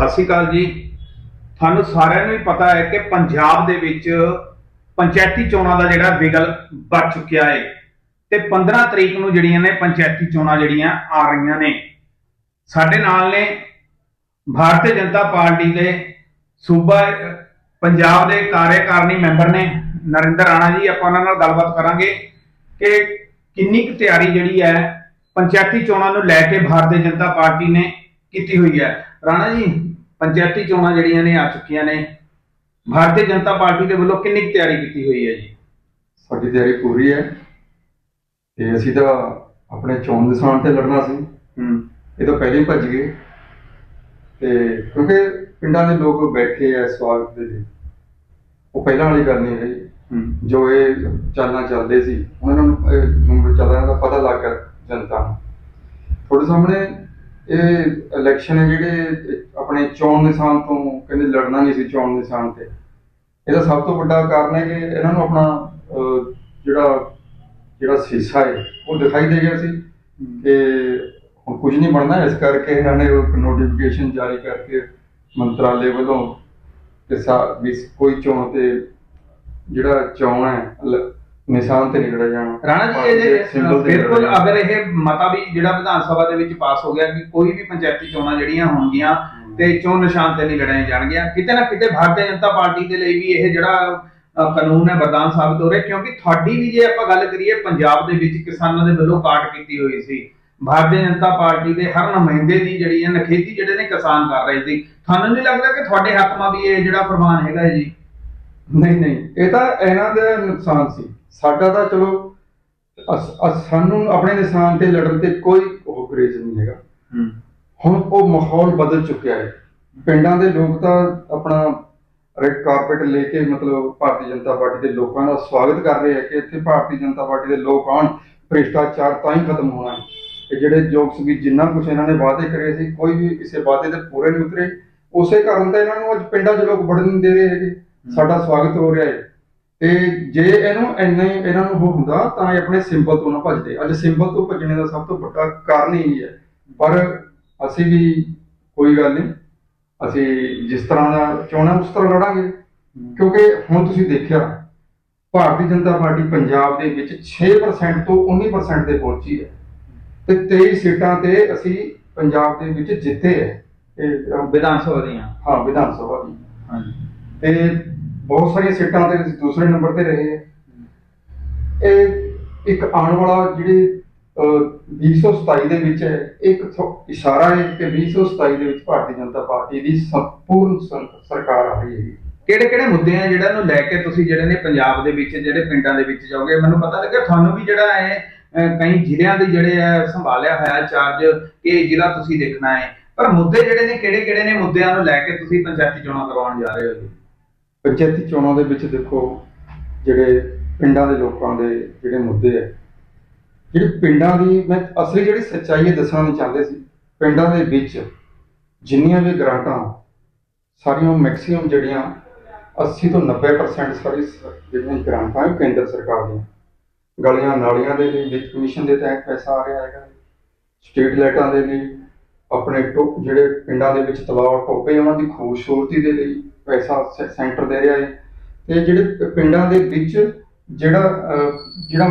ਸਤਿ ਸ਼੍ਰੀ ਅਕਾਲ ਜੀ। ਤੁਹਾਨੂੰ ਸਾਰਿਆਂ ਨੂੰ ਹੀ ਪਤਾ ਹੈ ਕਿ ਪੰਜਾਬ ਦੇ ਵਿੱਚ ਪੰਚਾਇਤੀ ਚੋਣਾਂ ਦਾ ਜਿਹੜਾ ਵਿਗਲ ਵੱਜ ਚੁੱਕਿਆ ਹੈ ਤੇ 15 ਤਰੀਕ ਨੂੰ ਜਿਹੜੀਆਂ ਨੇ ਪੰਚਾਇਤੀ ਚੋਣਾਂ ਜਿਹੜੀਆਂ ਆ ਰਹੀਆਂ ਨੇ। ਸਾਡੇ ਨਾਲ ਨੇ ਭਾਰਤੀ ਜਨਤਾ ਪਾਰਟੀ ਦੇ ਸੂਬਾ, ਪੰਜਾਬ ਦੇ ਕਾਰਜਕਾਰਨੀ ਮੈਂਬਰ ਨੇ ਨਰਿੰਦਰ ਰਾਣਾ ਜੀ। ਆਪਾਂ ਉਹਨਾਂ ਨਾਲ ਗੱਲਬਾਤ ਕਰਾਂਗੇ ਕਿ ਕਿੰਨੀ ਕੁ ਤਿਆਰੀ ਜਿਹੜੀ ਹੈ ਪੰਚਾਇਤੀ ਚੋਣਾਂ ਨੂੰ ਲੈ ਕੇ ਭਾਰਤੀ ਜਨਤਾ ਪਾਰਟੀ ਨੇ ਕੀਤੀ ਹੋਈ ਹੈ। ਰਾਣਾ ਜੀ ਪੰਚਾਇਤੀ ਚੋਣਾਂ ਜਿਹੜੀਆਂ ਨੇ ਆ ਚੁੱਕੀਆਂ ਨੇ ਭਾਰਤੀ ਜਨਤਾ ਪਾਰਟੀ ਦੇ ਵੱਲੋਂ ਕਿੰਨੀ ਕੁ ਤਿਆਰੀ ਕੀਤੀ ਹੋਈ ਹੈ ਜੀ? ਸਾਡੀ ਤਿਆਰੀ ਪੂਰੀ ਹੈ। ਤੇ ਅਸੀਂ ਤਾਂ ਆਪਣੇ ਚੋਣ ਨਿਸ਼ਾਨ ਤੇ ਲੜਨਾ ਸੀ। ਹੂੰ। ਇਹ ਤਾਂ ਪਹਿਲੇ ਹੀ ਭੱਜ ਗਏ। ਤੇ ਕਿਉਂਕਿ ਪਿੰਡਾਂ ਦੇ ਲੋਕ ਬੈਠੇ ਆ ਸਵਾਗਤ ਦੇ ਲਈ। ਉਹ ਪਹਿਲਾਂ ਵਾਲੀ ਗੱਲ ਨਹੀਂ ਰਹੀ। ਹੂੰ। ਜੋ ਇਹ ਚਾਲਾਂ ਚੱਲਦੇ ਸੀ ਉਹਨਾਂ ਨੂੰ ਇਹ ਨੰਬਰ ਚੱਲਦਾ ਦਾ ਪਤਾ ਲੱਗ ਗਿਆ ਜਨਤਾ ਨੂੰ। ਤੁਹਾਡੇ ਸਾਹਮਣੇ ਇਹ ਇਲੈਕਸ਼ਨ ਹੈ ਜਿਹੜੇ ਆਪਣੇ ਚੋਣ ਨਿਸ਼ਾਨ ਤੋਂ ਕਹਿੰਦੇ ਲੜਨਾ ਨਹੀਂ ਸੀ ਚੋਣ ਨਿਸ਼ਾਨ ਤੇ। ਇਹਦਾ ਸਭ ਤੋਂ ਵੱਡਾ ਕਾਰਨ ਹੈ ਕਿ ਇਹਨਾਂ ਨੂੰ ਆਪਣਾ ਜਿਹੜਾ ਜਿਹੜਾ ਸੀਸਾ ਹੈ ਉਹ ਦਿਖਾਈ ਦੇ ਗਿਆ ਸੀ ਕਿ ਹੁਣ ਕੁਝ ਨਹੀਂ ਬਣਨਾ। ਇਸ ਕਰਕੇ ਇਹਨਾਂ ਨੇ ਇੱਕ ਨੋਟੀਫਿਕੇਸ਼ਨ ਜਾਰੀ ਕਰਕੇ ਮੰਤਰਾਲੇ ਵੱਲੋਂ ਕਿ ਸਾ- ਵੀ ਕੋਈ ਚੋਣ ਤੇ ਜਿਹੜਾ ਚੋਣ ਹੈ ਨਿਸ਼ਾਨ ਤੇ ਲੜਿਆ ਜਾਣਾ। ਰਾਣਾ ਜੀ ਇਹ ਸਿੰਬਲ ਤੇ ਬਿਲਕੁਲ। ਅਗਰ ਇਹ ਮਤਾ ਵੀ ਜਿਹੜਾ ਵਿਧਾਨ ਸਭਾ ਦੇ ਵਿੱਚ ਪਾਸ ਹੋ ਗਿਆ ਕਿ ਕੋਈ ਵੀ ਪੰਚਾਇਤੀ ਚੋਣਾਂ ਜਿਹੜੀਆਂ ਹੋਣਗੀਆਂ ਤੇ ਚੋਣ ਨਿਸ਼ਾਨ ਤੇ ਨਹੀਂ ਲੜਾਈਆਂ ਜਾਣਗੀਆਂ। ਕਿਤੇ ਨਾ ਕਿਤੇ ਭਾਰਤੀ ਜਨਤਾ ਪਾਰਟੀ ਦੇ ਲਈ ਵੀ ਇਹ ਜਿਹੜਾ ਅ, ਕਾਨੂੰਨ ਹੈ ਵਰਦਾਨ ਸਾਬਤ ਹੋ ਰਿਹਾ ਕਿਉਂਕਿ ਤੁਹਾਡੀ ਵੀ ਜੇ ਆਪਾਂ ਗੱਲ ਕਰੀਏ ਪੰਜਾਬ ਦੇ ਵਿੱਚ ਕਿਸਾਨਾਂ ਦੇ ਵੱਲੋਂ ਕਾਟ ਕੀਤੀ ਹੋਈ ਸੀ। ਭਾਰਤੀ ਜਨਤਾ ਪਾਰਟੀ ਦੇ ਹਰ ਨੁਮਾਇੰਦੇ ਦੀ ਜਿਹੜੀ ਹੈ ਨਖੇਤੀ ਜਿਹੜੇ ਨੇ ਕਿਸਾਨ ਕਰ ਰਹੇ ਸੀ। ਤੁਹਾਨੂੰ ਨਹੀਂ ਲੱਗਦਾ ਕਿ ਤੁਹਾਡੇ ਹੱਥ ਮਾ ਵੀ ਇਹ ਜਿਹੜਾ ਫਰਮਾਨ ਹੈਗਾ ਹੈ ਜੀ? ਨਹੀਂ ਨਹੀਂ। ਇਹ ਤਾਂ ਇਹਨਾਂ ਦਾ ਨੁਕਸਾਨ ਸੀ। ਸਾਡਾ ਤਾਂ ਚਲੋ ਅਸ- ਅਸ- ਸਾਨੂੰ ਆਪਣੇ ਨਿਸ਼ਾਨ ਤੇ ਲੜਨ ਤੇ ਕੋਈ ਉਹ ਗਰੇਜ ਨਹੀਂ ਹੈਗਾ। ਹੂੰ। ਹੁਣ ਉਹ ਮਾਹੌਲ ਬਦਲ ਚੁੱਕਿਆ ਹੈ। ਪਿੰਡਾਂ ਦੇ ਲੋਕ ਤਾਂ ਆਪਣਾ ਰੈੱਡ ਕਾਰਪੇਟ ਲੈ ਕੇ ਮਤਲਬ ਭਾਰਤੀ ਜਨਤਾ ਪਾਰਟੀ ਦੇ ਲੋਕਾਂ ਦਾ ਸਵਾਗਤ ਕਰ ਰਹੇ ਹੈ ਕਿ ਇੱਥੇ ਭਾਰਤੀ ਜਨਤਾ ਪਾਰਟੀ ਦੇ ਲੋਕ ਆਉਣ। ਭ੍ਰਿਸ਼ਟਾਚਾਰ ਤਾਂ ਹੀ ਖਤਮ ਹੋਣਾ ਹੈ। ਤੇ ਜਿਹੜੇ ਜੋਕਸ ਵੀ ਜਿੰਨਾ ਕੁਝ ਇਹਨਾਂ ਨੇ ਵਾਅਦੇ ਕਰੇ ਸੀ ਕੋਈ ਵੀ ਕਿਸੇ ਵਾਅਦੇ ਤੇ ਪੂਰੇ ਨਹੀਂ ਉਤਰੇ। ਉਸੇ ਕਾਰਨ ਤਾਂ ਇਹਨਾਂ ਨੂੰ ਅੱਜ ਪਿੰਡਾਂ 'ਚ ਲੋਕ ਵੜਨ ਨਹੀਂ ਦੇ ਰਹੇ ਹੈਗੇ। ਸਾਡਾ ਸਵਾਗਤ ਹੋ ਰਿਹਾ ਹੈ। ਤੇ ਜੇ ਇਹਨੂੰ ਇੰਨਾ ਹੀ ਇਹਨਾਂ ਨੂੰ ਉਹ ਹੁੰਦਾ ਤਾਂ ਇਹ ਆਪਣੇ ਸਿੰਬਲ ਤੋਂ ਨਾ ਭੱਜਦੇ। ਅੱਜ ਸਿੰਬਲ ਤੋਂ ਭੱਜਣੇ ਦਾ ਸਭ ਤੋਂ ਵੱਡਾ ਕਾਰਨ ਹੀ ਹੈ। ਪਰ ਅਸੀਂ ਵੀ ਕੋਈ ਗੱਲ ਨਹੀਂ। ਅਸੀਂ ਜਿਸ ਤਰ੍ਹਾਂ ਦਾ ਚਾਹਣਾ ਉਸ ਤਰ੍ਹਾਂ ਲੜਾਂਗੇ। ਕਿਉਂਕਿ ਹੁਣ ਤੁਸੀਂ ਦੇਖਿਆ ਭਾਰਤੀ ਜਨਤਾ ਪਾਰਟੀ ਪੰਜਾਬ ਦੇ ਵਿੱਚ 6% ਤੋਂ 19% ਤੇ ਪਹੁੰਚੀ ਹੈ। ਤੇ 23 ਸੀਟਾਂ ਤੇ ਅਸੀਂ ਪੰਜਾਬ ਦੇ ਵਿੱਚ ਜਿੱਤੇ ਹੈ। ਇਹ ਵਿਧਾਨ ਸਭਾ ਦੀਆਂ। ਹਾਂ ਵਿਧਾਨ ਸਭਾ ਦੀ ਹਾਂਜੀ। ਤੇ ਬਹੁਤ ਸਾਰੀਆਂ ਸੀਟਾਂ ਤੇ ਅਸੀਂ ਦੂਸਰੇ ਨੰਬਰ ਤੇ ਰਹੇ ਹੈ। ਇਹ ਇੱਕ ਆਉਣ ਵਾਲਾ ਜਿਹੜੇ 2027 ਦੇ ਵਿੱਚ ਇੱਕ ਇਸ਼ਾਰਾ ਹੈ ਕਿ 2027 ਦੇ ਵਿੱਚ ਭਾਰਤੀ ਜਨਤਾ ਪਾਰਟੀ ਦੀ ਸੰਪੂਰਨ ਸਰਕਾਰ ਆ ਰਹੀ ਹੈ ਕਿਹੜੇ ਕਿਹੜੇ ਮੁੱਦੇ ਆ ਜਿਹੜਾ ਨੂੰ ਲੈ ਕੇ ਤੁਸੀਂ ਜਿਹੜੇ ਨੇ ਪੰਜਾਬ ਦੇ ਵਿੱਚ, ਜਿਹੜੇ ਪਿੰਡਾਂ ਦੇ ਵਿੱਚ ਜਾਓਗੇ, ਮੈਨੂੰ ਪਤਾ ਲੱਗਿਆ ਤੁਹਾਨੂੰ ਵੀ ਜਿਹੜਾ ਹੈ ਕਈ ਜ਼ਿਲ੍ਹਿਆਂ ਦੇ ਜਿਹੜੇ ਆ ਸੰਭਾਲਿਆ ਹੋਇਆ ਚਾਰਜ ਕਿ ਜ਼ਿਲ੍ਹਾ ਤੁਸੀਂ ਦੇਖਣਾ ਹੈ। ਪਰ ਮੁੱਦੇ ਜਿਹੜੇ ਨੇ, ਕਿਹੜੇ ਕਿਹੜੇ ਨੇ ਮੁੱਦਿਆਂ ਨੂੰ ਲੈ ਕੇ ਤੁਸੀਂ ਪੰਚਾਇਤੀ ਚੋਣਾਂ ਕਰਵਾਉਣ ਜਾ ਰਹੇ ਹੋ ਜੀ? ਪੰਚਾਇਤੀ ਚੋਣਾਂ ਦੇ ਵਿੱਚ ਦੇਖੋ, ਜਿਹੜੇ ਪਿੰਡਾਂ ਦੇ ਲੋਕਾਂ ਦੇ ਜਿਹੜੇ ਮੁੱਦੇ ਹੈ ਜਿਹੜੀ ਪਿੰਡਾਂ ਦੀ ਮੈਂ ਅਸਲੀ ਜਿਹੜੀ ਸੱਚਾਈ ਹੈ ਦੱਸਣਾ ਨਹੀਂ ਚਾਹੁੰਦੇ ਸੀ, ਪਿੰਡਾਂ ਦੇ ਵਿੱਚ ਜਿੰਨੀਆਂ ਵੀ ਗ੍ਰਾਂਟਾਂ, ਸਾਰੀਆਂ ਮੈਕਸਿਮਮ ਜਿਹੜੀਆਂ 80 ਤੋਂ 90% ਸਾਰੀ ਜਿਹੜੀਆਂ ਗ੍ਰਾਂਟਾਂ ਹੈ ਉਹ ਕੇਂਦਰ ਸਰਕਾਰ ਦੀਆਂ। ਗਲੀਆਂ ਨਾਲੀਆਂ ਦੇ ਲਈ ਵਿੱਤ ਕਮਿਸ਼ਨ ਦੇ ਤਹਿਤ ਪੈਸਾ ਆ ਰਿਹਾ ਹੈਗਾ। ਸਟਰੀਟ ਲਾਈਟਾਂ ਦੇ ਲਈ ਆਪਣੇ ਟੋ- ਜਿਹੜੇ ਪਿੰਡਾਂ ਦੇ ਵਿੱਚ ਤਲਾਅ ਟੋਪੇ ਉਹਨਾਂ ਦੀ ਖੂਬਸੂਰਤੀ ਦੇ ਲਈ ਪੈਸਾ ਸੈ- ਸੈਂਟਰ ਦੇ ਰਿਹਾ ਹੈ। ਤੇ ਜਿਹੜੇ ਪਿੰਡਾਂ ਦੇ ਵਿੱਚ ਜਿਹੜਾ ਜਿਹੜਾ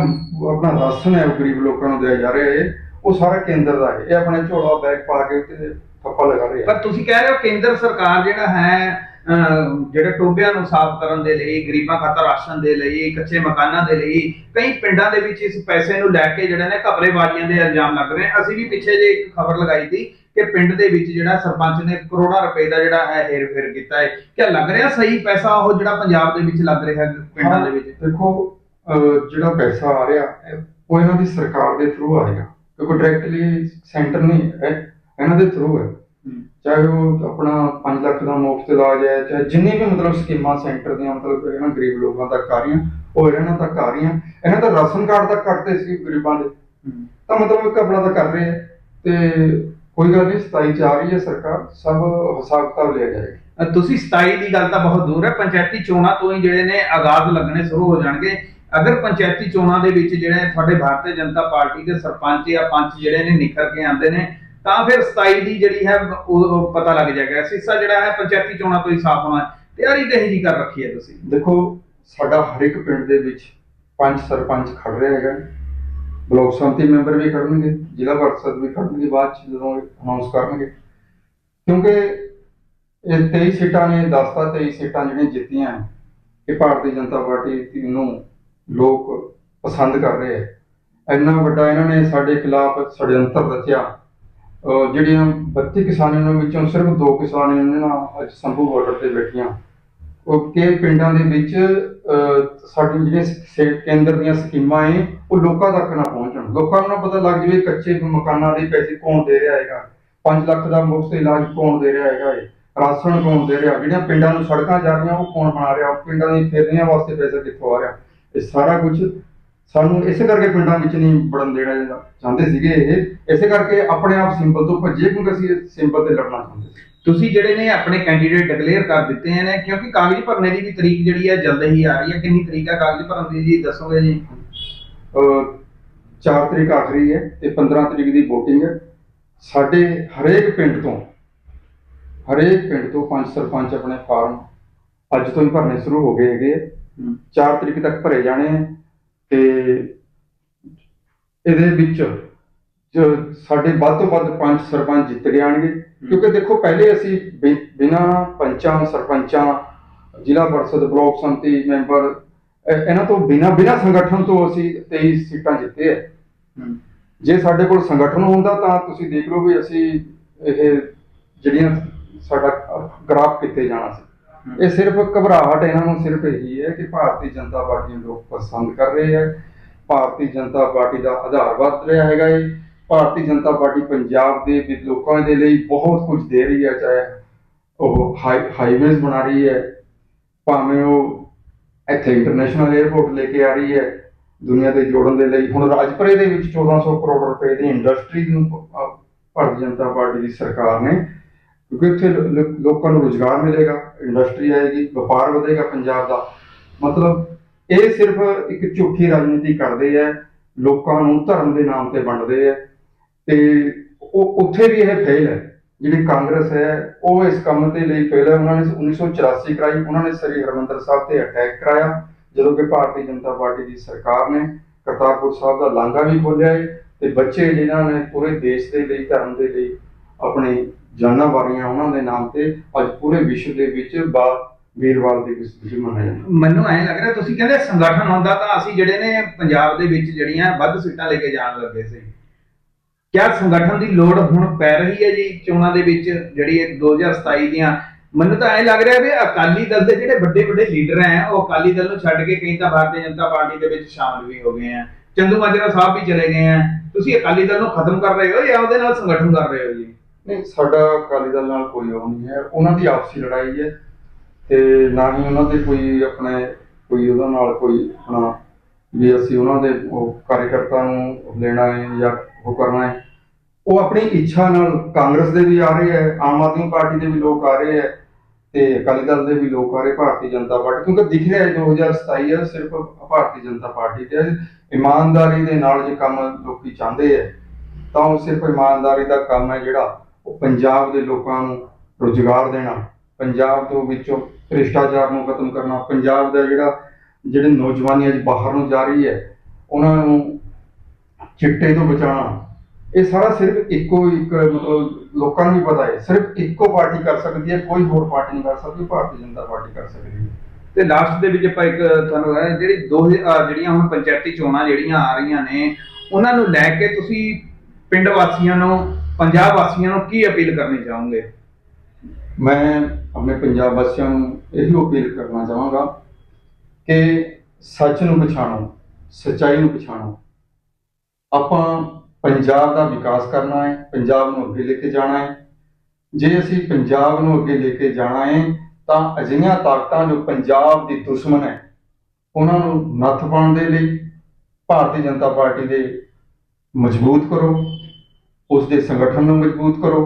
ਆਪਣਾ ਰਾਸ਼ਨ ਹੈ ਉਹ ਗਰੀਬ ਲੋਕਾਂ ਨੂੰ ਦਿਆ ਜਾ ਰਿਹਾ ਹੈ ਉਹ ਸਾਰਾ ਕੇਂਦਰ ਦਾ ਹੈ। ਇਹ ਆਪਣੇ ਝੋਲਾ ਬੈਗ ਪਾ ਕੇ ਉੱਤੇ ਥੱਪਾ ਲਗਾ ਰਿਹਾ ਪਰ ਤੁਸੀਂ ਕਹਿ ਰਹੇ ਹੋ ਕੇਂਦਰ ਸਰਕਾਰ ਜਿਹੜਾ ਹੈ ਅਹ, ਜਿਹੜੇ ਟੋਬਿਆਂ ਨੂੰ ਸਾਫ਼ ਕਰਨ ਦੇ ਲਈ ਗਰੀਬਾਂ ਖਾਤਰ ਰਾਸ਼ਨ ਦੇ ਲਈ ਕੱਚੇ ਮਕਾਨਾਂ ਦੇ ਲਈ ਕਈ ਪਿੰਡਾਂ ਦੇ ਵਿੱਚ ਇਸ ਪੈਸੇ ਨੂੰ ਲੈ ਕੇ ਜਿਹੜੇ ਨੇ ਘਪਲੇਬਾਜ਼ੀਆਂ ਦੇ ਇਲਜ਼ਾਮ ਲੱਗ ਰਹੇ ਅਸੀਂ ਵੀ ਪਿੱਛੇ ਜੇ ਇੱਕ ਖਬਰ ਲਗਾਈ ਸੀ ਕਿ ਪਿੰਡ ਦੇ ਵਿੱਚ ਜਿਹੜਾ ਸਰਪੰਚ ਨੇ ਕਰੋੜਾਂ ਰੁਪਏ ਦਾ ਜਿਹੜਾ ਹੈ ਹੇਰ ਫੇਰ ਕੀਤਾ ਹੈ। ਕੀ ਲੱਗ ਰਿਹਾ ਸਹੀ ਪੈਸਾ ਉਹ ਜਿਹੜਾ ਪੰਜਾਬ ਦੇ ਵਿੱਚ ਲੱਗ ਰਿਹਾ ਹੈ ਪਿੰਡਾਂ ਦੇ ਵਿੱਚ? ਦੇਖੋ ਜਿਹੜਾ ਪੈਸਾ ਆ ਰਿਹਾ ਉਹ ਇਹਨਾਂ ਦੀ ਸਰਕਾਰ ਦੇ ਥਰੂ ਆਏਗਾ ਕਿਉਂਕਿ ਡਾਇਰੈਕਟਲੀ ਸੈਂਟਰ ਨਹੀਂ ਹੈ ਇਹਨਾਂ ਦੇ ਥਰੂ ਹੈ। ਚਾਹੇ ਉਹ ਆਪਣਾ 5 ਲੱਖ ਦਾ ਮੁਫਤ ਇਲਾਜ ਹੈ ਚਾਹੇ ਜਿੰਨੀ ਵੀ ਮਤਲਬ ਸਕੀਮਾਂ ਸੈਂਟਰ ਦੀਆਂ ਮਤਲਬ ਇਹਨਾਂ ਗਰੀਬ ਲੋਕਾਂ ਤੱਕ ਆ ਰਹੀਆਂ ਉਹ ਇਹਨਾਂ ਤੱਕ ਆ ਰਹੀਆਂ। ਇਹਨਾਂ ਦਾ ਰਾਸ਼ਨ ਕਾਰਡ ਤੱਕ ਕੱਟਦੇ ਸੀ ਗਰੀਬਾਂ ਦੇ। ਤਾਂ ਮਤਲਬ ਇੱਕ ਆਪਣਾ ਤਾਂ ਕਰ ਰਹੇ ਹੈ। ਤੇ ਕੋਈ ਗੱਲ ਨਹੀਂ 27 ਚ ਆ ਰਹੀ ਹੈ ਸਰਕਾਰ ਸਭ ਹਿਸਾਬ ਕਿਤਾਬ ਲਿਆ ਜਾਏਗਾ। ਅ, ਤੁਸੀਂ 27 ਦੀ ਗੱਲ ਤਾਂ ਬਹੁਤ ਦੂਰ ਹੈ ਪੰਚਾਇਤੀ ਚੋਣਾਂ ਤੋਂ ਹੀ ਜਿਹੜੇ ਨੇ ਆਗਾਜ਼ ਲੱਗਣੇ ਸ਼ੁਰੂ ਹੋ ਜਾਣਗੇ। ਅਗਰ ਪੰਚਾਇਤੀ ਚੋਣਾਂ ਦੇ ਵਿੱਚ ਜਿਹੜੇ ਤੁਹਾਡੇ ਭਾਰਤੀ ਜਨਤਾ ਪਾਰਟੀ ਦੇ ਸਰਪੰਚ ਜਾਂ ਪੰਚ ਜਿਹੜੇ ਨੇ ਨਿਖਰ ਕੇ ਆਉਂਦੇ ਨੇ ਤਾਂ ਫਿਰ 27 ਦੀ ਜਿਹੜੀ ਹੈ ਉਹ ਉਹ ਪਤਾ ਲੱਗ ਜਾਏਗਾ। ਸਿੱਸਾ ਜਿਹੜਾ ਹੈ ਪੰਚਾਇਤੀ ਚੋਣਾਂ ਤੋਂ ਹੀ ਸਾਫ਼ ਹੋਣਾ। ਹੈ। ਤਿਆਰੀ ਕਹੀ ਜੀ ਕਰ ਰੱਖੀ ਹੈ ਤੁਸੀਂ? ਦੇਖੋ ਸਾਡਾ ਹਰ ਇੱਕ ਪਿੰਡ ਦੇ ਵਿੱਚ ਪੰਜ ਸਰਪੰਚ ਖੜ ਰਿਹਾ ਹੈਗਾ ਬਲਾਕ ਸੰਮਤੀ ਮੈਂਬਰ ਵੀ ਖੜਨਗੇ ਜ਼ਿਲ੍ਹਾ ਪਰਿਸ਼ਦ ਵੀ ਖੜਨਗੇ ਬਾਅਦ ਚ ਜਦੋਂ ਅਨਾਉਂਸ ਕਰਨਗੇ। ਕਿਉਂਕਿ ਇਹ 23 ਸੀਟਾਂ ਨੇ 10 ਤਾਂ 23 ਸੀਟਾਂ ਜਿਹੜੀਆਂ ਜਿੱਤੀਆਂ ਹੈ, ਇਹ ਭਾਰਤੀ ਜਨਤਾ ਪਾਰਟੀ ਨੂੰ ਲੋਕ ਪਸੰਦ ਕਰ ਰਹੇ ਹੈ ਇੰਨਾ ਵੱਡਾ ਇਹਨਾਂ ਨੇ ਸਾਡੇ ਖਿਲਾਫ ષਡਯੰਤਰ ਰਚਿਆ। ਅਹ ਜਿਹੜੀਆਂ 32 ਕਿਸਾਨਾਂ ਵਿੱਚੋਂ ਸਿਰਫ ਦੋ ਕਿਸਾਨ ਇਹਨਾਂ ਨਾਲ ਅੱਜ ਸੰਭੂ ਬਾਰਡਰ ਤੇ ਬੈਠੀਆਂ। ਉਹ ਕਿ ਪਿੰਡਾਂ ਦੇ ਵਿੱਚ ਅਹ, ਸਾਡੀ ਜਿਹੜੀਆਂ ਕੇਂਦਰ ਦੀਆਂ ਸਕੀਮਾਂ ਏ ਉਹ ਲੋਕਾਂ ਤੱਕ ਨਾ ਲੋਕਾਂ ਨੂੰ ਪਤਾ ਲੱਗ ਜਾਵੇ ਕੱਚੇ ਮਕਾਨਾਂ ਦੇ ਪੈਸੇ ਕੌਣ ਦੇ ਰਿਹਾ ਹੈਗਾ। 5 ਲੱਖ ਦਾ ਮੁਫਤ ਇਲਾਜ ਕੌਣ ਦੇ ਰਿਹਾ ਹੈਗਾ ਏ ਰਾਸ਼ਨ ਕੌਣ ਦੇ ਰਿਹਾ? ਜਿਹੜੀਆਂ ਪਿੰਡਾਂ ਨੂੰ ਸੜਕਾਂ ਜਾ ਰਹੀਆਂ ਉਹ ਕੌਣ ਬਣਾ ਰਿਹਾ? ਪਿੰਡਾਂ ਦੀਆਂ ਫੇਰੀਆਂ ਵਾਸਤੇ ਪੈਸਾ ਕਿੱਥੋਂ ਆ ਰਿਹਾ? ਇਹ ਸਾਰਾ ਕੁਝ ਸਾਨੂੰ ਇਸੇ ਕਰਕੇ ਪਿੰਡਾਂ ਵਿੱਚ ਨਹੀਂ ਵੜਨ ਦੇਣਾ ਚਾਹੁੰਦੇ। ਸੀਗੇ ਇਹ। ਇਸੇ ਕਰਕੇ ਆਪਣੇ ਆਪ ਸਿੰਬਲ ਤੋਂ ਭੱਜੇ ਕਿਉਂਕਿ ਅਸੀਂ ਸਿੰਬਲ ਤੇ ਲੜਨਾ ਚਾਹੁੰਦੇ ਸੀ। ਤੁਸੀਂ ਜਿਹੜੇ ਨੇ ਆਪਣੇ ਕੈਂਡੀਡੇਟ ਡਿਕਲੇਅਰ ਕਰ ਦਿੱਤੇ ਨੇ ਕਿਉਂਕਿ ਕਾਗਜ਼ ਭਰਨੇ ਦੀ ਵੀ ਤਰੀਕ ਜਿਹੜੀ ਹੈ ਜਲਦ ਹੀ ਆ ਰਹੀ ਹੈ ਕਿੰਨੀ ਤਰੀਕ ਹੈ ਕਾਗਜ਼ ਭਰਨ ਦੀ ਜੀ ਦੱਸੋਗੇ ਜੀ? 4 ਤਰੀਕ ਆਖਰੀ ਹੈ ਤੇ 15 ਤਰੀਕ ਦੀ VOTING ਹੈ। ਸਾਡੇ ਹਰੇਕ ਪਿੰਡ ਤੋਂ ਹਰੇਕ ਪਿੰਡ ਤੋਂ ਪੰਜ ਸਰਪੰਚ ਆਪਣੇ ਫਾਰਮ ਅੱਜ ਤੋਂ ਹੀ ਭਰਨੇ ਸ਼ੁਰੂ ਹੋ ਗਏ ਹੈਗੇ 4 ਤਰੀਕ ਤੱਕ ਭਰੇ ਜਾਣੇ ਤੇ ਇਹਦੇ ਵਿੱਚ ਜੋ ਸਾਡੇ ਵੱਧ ਤੋਂ ਵੱਧ ਪੰਜ ਸਰਪੰਚ ਜਿੱਤ ਕੇ ਆਣਗੇ। ਕਿਉਂਕਿ ਦੇਖੋ ਪਹਿਲੇ ਅਸੀਂ ਬਿਨਾਂ ਪੰਚਾਂ ਸਰਪੰਚਾਂ ਜ਼ਿਲ੍ਹਾ ਪਰਿਸ਼ਦ ਬਲਾਕ ਸੰਮਤੀ ਮੈਂਬਰ ਇਹ- ਇਹਨਾਂ ਤੋਂ ਬਿਨਾਂ ਬਿਨਾਂ ਸੰਗਠਨ ਤੋਂ ਅਸੀਂ 23 ਸੀਟਾਂ ਜਿੱਤੇ ਹੈ। ਜੇ ਸਾਡੇ ਕੋਲ ਸੰਗਠਨ ਹੁੰਦਾ ਤਾਂ ਤੁਸੀਂ ਦੇਖ ਲਓ ਵੀ ਅਸੀਂ ਇਹ ਜਿਹੜੀਆਂ ਸਾਡਾ ਗ੍ਰਾਫ ਕਿੱਥੇ ਜਾਣਾ ਸੀ। ਇਹ ਸਿਰਫ ਘਬਰਾਹਟ ਇਹਨਾਂ ਨੂੰ ਸਿਰਫ ਇਹੀ ਹੈ ਕਿ ਭਾਰਤੀ ਜਨਤਾ ਪਾਰਟੀ ਨੂੰ ਲੋਕ ਪਸੰਦ ਕਰ ਰਹੇ ਹੈ ਭਾਰਤੀ ਜਨਤਾ ਪਾਰਟੀ ਦਾ ਆਧਾਰ ਵੱਧ ਰਿਹਾ ਹੈਗਾ ਇਹ ਭਾਰਤੀ ਜਨਤਾ ਪਾਰਟੀ ਪੰਜਾਬ ਦੇ ਵੀ ਲੋਕਾਂ ਦੇ ਲਈ ਬਹੁਤ ਕੁਝ ਦੇ ਰਹੀ ਹੈ ਚਾਹੇ ਉਹ ਹਾਈਵੇਜ਼ ਬਣਾ ਰਹੀ ਹੈ ਭਾਵੇਂ ਉਹ ਇੱਥੇ ਇੰਟਰਨੈਸ਼ਨਲ 에ਅਰਪੋਰਟ ਲੈ ਕੇ ਆ ਰਹੀ ਹੈ, ਦੁਨੀਆ ਦੇ ਜੋੜਨ ਦੇ ਲਈ। ਹੁਣ ਰਾਜਪੁਰੇ ਦੇ ਵਿੱਚ 1400 ਕਰੋੜ ਰੁਪਏ ਦੀ ਇੰਡਸਟਰੀ ਨੂੰ ਭਾਰਤੀ ਜਨਤਾ ਪਾਰਟੀ ਦੀ ਸਰਕਾਰ ਨੇ, ਕਿਉਂਕਿ ਇੱਥੇ ਲੋਕਾਂ ਨੂੰ ਰੋਜ਼ਗਾਰ ਮਿਲੇਗਾ ਇੰਡਸਟਰੀ ਆਏਗੀ, ਵਪਾਰ ਵਧੇਗਾ ਪੰਜਾਬ ਦਾ। ਮਤਲਬ ਇਹ ਸਿਰਫ ਇੱਕ ਝੂਠੀ ਰਾਜਨੀਤੀ ਕਰਦੇ ਆ, ਲੋਕਾਂ ਨੂੰ ਧਰਮ ਦੇ ਨਾਮ ਤੇ ਵੰਡਦੇ ਆ, ਤੇ ਉਹ, ਉੱਥੇ ਵੀ ਇਹ ਫੇਲ ਹੈ। ਜਿਹੜੀ ਕਾਂਗਰਸ ਹੈ, ਉਹ ਇਸ ਕੰਮ ਦੇ ਲਈ ਫੇਲ ਹੈ। ਉਹਨਾਂ ਨੇ 1984 ਕਰਾਈ। ਉਹਨਾਂ ਨੇ ਸ੍ਰੀ ਹਰਮੰਦਰ ਸਾਹਿਬ ਤੇ ਅਟੈਕ ਕਰਾਇਆ, ਜਦੋਂ ਕਿ ਭਾਰਤੀ ਜਨਤਾ ਪਾਰਟੀ ਦੀ ਸਰਕਾਰ ਨੇ ਕਰਤਾਰਪੁਰ ਸਾਹਿਬ ਦਾ ਲਾਂਘਾ ਵੀ ਖੋਲ੍ਹਿਆ ਹੈ ਤੇ ਬੱਚੇ ਜਿਨ੍ਹਾਂ ਨੇ ਪੂਰੇ ਦੇਸ਼ ਦੇ ਲਈ, ਧਰਮ ਦੇ ਲਈ ਆਪਣੀ ਜਾਨਾਂ ਵਾਰੀਆਂ ਉਹਨਾਂ ਦੇ ਨਾਮ ਤੇ ਅੱਜ ਪੂਰੇ ਵਿਸ਼ਵ ਦੇ ਵਿੱਚ ਬਾ ਵੀਰਵਾਰ ਦੇ ਵਿੱਚ ਮਨਾਇਆ ਜਾਂਦਾ। ਮੈਨੂੰ ਐਂ ਲੱਗ ਰਿਹਾ, ਤੁਸੀਂ ਕਹਿੰਦੇ ਸੰਗਠਨ ਹੁੰਦਾ ਤਾਂ ਅਸੀਂ ਜਿਹੜੇ ਨੇ ਪੰਜਾਬ ਦੇ ਵਿੱਚ ਜਿਹੜੀਆਂ ਵੱਧ ਸੀਟਾਂ ਲੈ ਕੇ ਜਾਣ ਲੱਗੇ ਸੀ। ਕਿਆ ਸੰਗਠਨ ਦੀ ਲੋੜ ਹੁਣ ਪੈ ਰਹੀ ਹੈ ਜੀ ਚੋਣਾਂ ਦੇ ਵਿੱਚ? ਜਿਹੜੀ ਇਹ 2027 ਦੀਆਂ, ਮੈਨੂੰ ਤਾਂ ਐਂ ਲੱਗ ਰਿਹਾ ਵੀ ਅਕਾਲੀ ਦਲ ਦੇ ਜਿਹੜੇ ਵੱਡੇ ਵੱਡੇ ਲੀਡਰ ਹੈ ਉਹ ਅਕਾਲੀ ਦਲ ਨੂੰ ਛੱਡ ਕੇ ਕਈ ਤਾਂ ਭਾਰਤੀ ਜਨਤਾ ਪਾਰਟੀ ਦੇ ਵਿੱਚ ਸ਼ਾਮਲ ਵੀ ਹੋ ਗਏ ਆ ਚੰਦੂ ਮਾਜਰਾ ਸਾਹਿਬ ਵੀ ਚਲੇ ਗਏ ਆ ਤੁਸੀਂ ਅਕਾਲੀ ਦਲ ਨੂੰ ਖਤਮ ਕਰ ਰਹੇ ਹੋ ਜਾਂ ਉਹਦੇ ਨਾਲ ਸੰਗਠਨ ਕਰ ਰਹੇ ਹੋ ਜੀ? ਨਹੀਂ, ਸਾਡਾ ਅਕਾਲੀ ਦਲ ਨਾਲ ਕੋਈ ਉਹ ਨਹੀਂ ਹੈ। ਉਹਨਾਂ ਦੀ ਆਪਸੀ ਲੜਾਈ ਹੈ ਤੇ ਨਾ ਹੀ ਉਹਨਾਂ ਦੇ ਕੋਈ ਆਪਣੇ ਕੋਈ ਉਹਦਾ ਨਾਲ ਕੋਈ ਆਪਣਾ ਵੀ ਅਸੀਂ ਉਹਨਾਂ ਦੇ ਉਹ ਕਾਰਜਕਰਤਾ ਨੂੰ ਲੈਣਾ ਹੈ ਜਾਂ ਉਹ ਕਰਨਾ ਹੈ। ਉਹ ਆਪਣੀ ਇੱਛਾ ਨਾਲ ਕਾਂਗਰਸ ਦੇ ਵੀ ਆ ਰਹੇ ਹੈ, ਆਮ ਆਦਮੀ ਪਾਰਟੀ ਦੇ ਵੀ ਲੋਕ ਆ ਰਹੇ ਹੈ ਤੇ ਅਕਾਲੀ ਦਲ ਦੇ ਵੀ ਲੋਕ ਆ ਰਹੇ, ਭਾਰਤੀ ਜਨਤਾ ਪਾਰਟੀ। ਕਿਉਂਕਿ ਦਿਖ ਰਿਹਾ ਹੈ 2027 ਹੈ, ਸਿਰਫ ਭਾਰਤੀ ਜਨਤਾ ਪਾਰਟੀ ਦੇ ਇਮਾਨਦਾਰੀ ਦੇ ਨਾਲ ਜੇ ਕੰਮ ਲੋਕੀ ਚਾਹੁੰਦੇ ਹੈ, ਤਾਂ ਉਹ ਸਿਰਫ ਇਮਾਨਦਾਰੀ ਦਾ ਕੰਮ ਹੈ ਜਿਹੜਾ ਉਹ ਪੰਜਾਬ ਦੇ ਲੋਕਾਂ ਨੂੰ ਰੁਜ਼ਗਾਰ ਦੇਣਾ, ਪੰਜਾਬ ਤੋਂ ਵਿੱਚੋਂ ਭ੍ਰਿਸ਼ਟਾਚਾਰ ਨੂੰ ਖਤਮ ਕਰਨਾ, ਪੰਜਾਬ ਦਾ ਜਿਹੜਾ, ਜਿਹੜੇ ਨੌਜਵਾਨੀ ਅੱਜ ਬਾਹਰ ਨੂੰ ਜਾ ਰਹੀ ਹੈ, ਉਹਨਾਂ ਨੂੰ ਚਿੱਟੇ ਤੋਂ ਬਚਾਉਣਾ। ਇਹ ਸਾਰਾ ਸਿਰਫ ਇੱਕੋ ਇੱਕ ਮਤਲਬ ਲੋਕਾਂ ਨੂੰ ਹੀ ਪਤਾ ਹੈ। ਸਿਰਫ ਇੱਕੋ ਪਾਰਟੀ ਕਰ ਸਕਦੀ ਹੈ ਕੋਈ ਹੋਰ ਪਾਰਟੀ ਨਹੀਂ ਕਰ ਸਕਦੀ ਭਾਰਤੀ ਜਨਤਾ ਪਾਰਟੀ ਕਰ ਸਕਦੀ ਹੈ। ਤੇ ਲਾਸਟ ਦੇ ਵਿੱਚ ਆਪਾਂ ਇੱਕ ਤੁਹਾਨੂੰ ਹੈ ਜਿਹੜੀ ਦੋ ਹਜ਼ਾਰ- ਜਿਹੜੀਆਂ ਹੁਣ ਪੰਚਾਇਤੀ ਚੋਣਾਂ ਜਿਹੜੀਆਂ ਆ ਰਹੀਆਂ ਨੇ ਉਹਨਾਂ ਨੂੰ ਲੈ ਕੇ ਤੁਸੀਂ ਪਿੰਡ ਵਾਸੀਆਂ ਨੂੰ ਪੰਜਾਬ ਵਾਸੀਆਂ ਨੂੰ ਕੀ ਅਪੀਲ ਕਰਨੀ ਚਾਹੋਗੇ? ਮੈਂ ਆਪਣੇ ਪੰਜਾਬ ਵਾਸੀਆਂ ਨੂੰ ਇਹੀ ਅਪੀਲ ਕਰਨਾ ਚਾਹਾਂਗਾ ਕਿ ਸੱਚ ਨੂੰ ਪਛਾਣੋ ਸੱਚਾਈ ਨੂੰ ਪਛਾਣੋ। ਆਪਾਂ ਪੰਜਾਬ ਦਾ ਵਿਕਾਸ ਕਰਨਾ ਹੈ, ਪੰਜਾਬ ਨੂੰ ਅੱਗੇ ਲੈ ਕੇ ਜਾਣਾ ਹੈ। ਜੇ ਅਸੀਂ ਪੰਜਾਬ ਨੂੰ ਅੱਗੇ ਲੈ ਕੇ ਜਾਣਾ ਹੈ, ਤਾਂ ਅਜਿਹੀਆਂ ਤਾਕਤਾਂ ਜੋ ਪੰਜਾਬ ਦੀ ਦੁਸ਼ਮਣ ਹੈ, ਉਹਨਾਂ ਨੂੰ ਨੱਥ ਪਾਉਣ ਦੇ ਲਈ ਭਾਰਤੀ ਜਨਤਾ ਪਾਰਟੀ ਦੇ ਮਜ਼ਬੂਤ ਕਰੋ, ਉਸ ਦੇ ਸੰਗਠਨ ਨੂੰ ਮਜ਼ਬੂਤ ਕਰੋ,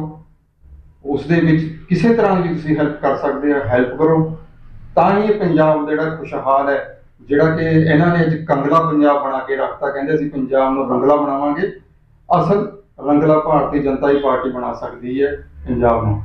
ਉਸ ਦੇ ਵਿੱਚ ਕਿਸੇ ਤਰ੍ਹਾਂ ਦੀ ਤੁਸੀਂ ਹੈਲਪ ਕਰ ਸਕਦੇ ਹੋ ਹੈਲਪ ਕਰੋ, ਤਾਂ ਹੀ ਇਹ ਪੰਜਾਬ ਜਿਹੜਾ ਖੁਸ਼ਹਾਲ ਹੈ ਜਿਹੜਾ ਕਿ ਇਹਨਾਂ ਨੇ ਅੱਜ ਕੰਗਲਾ ਪੰਜਾਬ ਬਣਾ ਕੇ ਰੱਖਤਾ, ਕਹਿੰਦੇ ਅਸੀਂ ਪੰਜਾਬ ਨੂੰ ਰੰਗਲਾ ਬਣਾਵਾਂਗੇ। ਅਸਲ ਰੰਗਲਾ ਭਾਰਤੀ ਜਨਤਾ ਦੀ ਪਾਰਟੀ ਬਣਾ ਸਕਦੀ ਹੈ ਪੰਜਾਬ ਨੂੰ।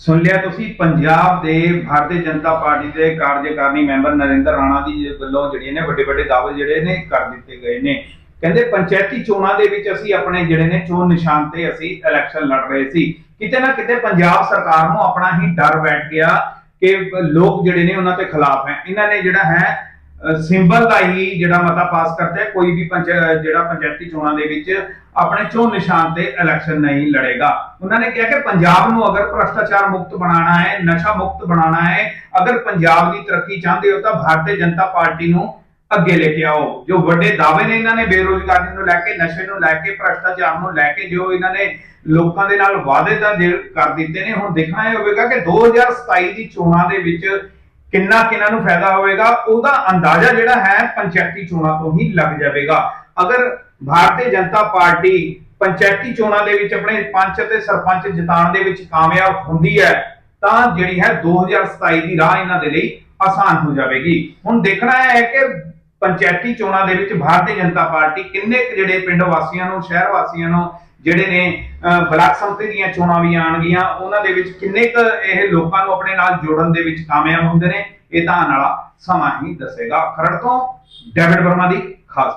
ਸੁਣ ਲਿਆ ਤੁਸੀਂ, ਪੰਜਾਬ ਦੇ ਭਾਰਤੀ ਜਨਤਾ ਪਾਰਟੀ ਦੇ ਕਾਰਜਕਾਰਨੀ ਮੈਂਬਰ ਨਰਿੰਦਰ ਰਾਣਾ ਦੀ ਵੱਲੋਂ ਜਿਹੜੀਆਂ ਨੇ ਵੱਡੇ ਵੱਡੇ ਦਾਅਵੇ ਜਿਹੜੇ ਨੇ ਕਰ ਦਿੱਤੇ ਗਏ ਨੇ। ਕਹਿੰਦੇ ਪੰਚਾਇਤੀ ਚੋਣਾਂ ਦੇ ਵਿੱਚ ਅਸੀਂ ਆਪਣੇ ਜਿਹੜੇ ਨੇ ਚੋਣ ਨਿਸ਼ਾਨ ਤੇ ਅਸੀਂ ਇਲੈਕਸ਼ਨ ਲੜ ਰਹੇ ਸੀ। ਕਿਤੇ ਨਾ ਕਿਤੇ ਪੰਜਾਬ ਸਰਕਾਰ ਨੂੰ ਆਪਣਾ ਹੀ ਡਰ ਬੈਠ ਗਿਆ ਕਿ ਲੋਕ ਜਿਹੜੇ ਨੇ ਉਹਨਾਂ ਦੇ ਖਿਲਾਫ ਹੈ। ਇਹਨਾਂ ਨੇ ਜਿਹੜਾ ਹੈ ਸਿੰਬਲ ਦਾ ਹੀ ਜਿਹੜਾ ਮਤਾ ਪਾਸ ਕਰਦਾ ਹੈ ਕੋਈ ਵੀ ਜਿਹੜਾ ਪੰਚਾਇਤੀ ਚੋਣਾਂ ਦੇ ਵਿੱਚ ਆਪਣੇ ਚੋਣ ਨਿਸ਼ਾਨ ਤੇ ਇਲੈਕਸ਼ਨ ਨਹੀਂ ਲੜੇਗਾ। ਉਹਨਾਂ ਨੇ ਕਿਹਾ ਕਿ ਪੰਜਾਬ ਨੂੰ ਅਗਰ ਭ੍ਰਸ਼ਟਾਚਾਰ ਮੁਕਤ ਬਣਾਉਣਾ ਹੈ, ਨਸ਼ਾ ਮੁਕਤ ਬਣਾਉਣਾ ਹੈ, ਅਗਰ ਪੰਜਾਬ ਦੀ ਤਰੱਕੀ ਚਾਹੁੰਦੇ ਹੋ ਤਾਂ ਭਾਰਤੀ ਜਨਤਾ ਪਾਰਟੀ ਨੂੰ ਅੱਗੇ ਲੈ ਕੇ ਆਓ। ਜੋ ਵੱਡੇ ਦਾਅਵੇ ਨੇ ਇਹਨਾਂ ਨੇ ਬੇਰੋਜ਼ਗਾਰੀ ਨੂੰ ਲੈ ਕੇ, ਨਸ਼ੇ ਨੂੰ ਲੈ ਕੇ, ਭ੍ਰਸ਼ਟਾਚਾਰ ਨੂੰ ਲੈ ਕੇ, ਜੋ ਇਹਨਾਂ ਨੇ ਲੋਕਾਂ ਦੇ ਨਾਲ ਵਾਅਦੇ ਤਾਂ ਕਰ ਦਿੱਤੇ ਨੇ। ਹੁਣ ਦੇਖਣਾ ਇਹ ਹੋਵੇਗਾ ਕਿ 2027 ਦੀ ਚੋਣਾਂ ਦੇ ਵਿੱਚ ਕਿੰਨਾ ਕਿੰਨਾ ਨੂੰ ਫਾਇਦਾ ਹੋਵੇਗਾ, ਉਹਦਾ ਅੰਦਾਜ਼ਾ ਜਿਹੜਾ ਹੈ ਪੰਚਾਇਤੀ ਚੋਣਾਂ ਤੋਂ ਹੀ ਲੱਗ ਜਾਵੇਗਾ। ਅਗਰ ਭਾਰਤੀ ਜਨਤਾ ਪਾਰਟੀ ਪੰਚਾਇਤੀ ਚੋਣਾਂ ਦੇ ਵਿੱਚ ਆਪਣੇ ਪੰਚ ਅਤੇ ਸਰਪੰਚ ਜਿਤਾਉਣ ਦੇ ਵਿੱਚ ਕਾਮਯਾਬ ਹੁੰਦੀ ਹੈ, ਤਾਂ ਜਿਹੜੀ ਹੈ 2027 ਦੀ ਰਾਹ ਇਹਨਾਂ ਦੇ ਲਈ ਆਸਾਨ ਹੋ ਜਾਵੇਗੀ। ਹੁਣ ਦੇਖਣਾ ਹੈ ਕਿ ਪੰਚਾਇਤੀ ਚੋਣਾਂ ਦੇ ਵਿੱਚ ਭਾਰਤੀ ਜਨਤਾ ਪਾਰਟੀ ਕਿੰਨੇ ਕੁ ਜਿਹੜੇ ਪਿੰਡ ਵਾਸੀਆਂ ਨੂੰ, ਸ਼ਹਿਰ ਵਾਸੀਆਂ ਨੂੰ ਜਿਹੜੇ ਨੇ ਅਹ, ਬਲਾਕ ਸੰਮਤੀ ਦੀਆਂ ਚੋਣਾਂ ਵੀ ਆਣਗੀਆਂ ਉਹਨਾਂ ਦੇ ਵਿੱਚ ਕਿੰਨੇ ਕੁ ਇਹ ਲੋਕਾਂ ਨੂੰ ਆਪਣੇ ਨਾਲ ਜੋੜਨ ਦੇ ਵਿੱਚ ਕਾਮਯਾਬ ਹੁੰਦੇ ਨੇ ਇਹ ਤਾਂ ਆਉਣ ਵਾਲਾ ਸਮਾਂ ਹੀ ਦੱਸੇਗਾ। ਖਰੜ ਤੋਂ ਡੇਵਿਡ ਵਰਮਾ ਦੀ ਖਾਸ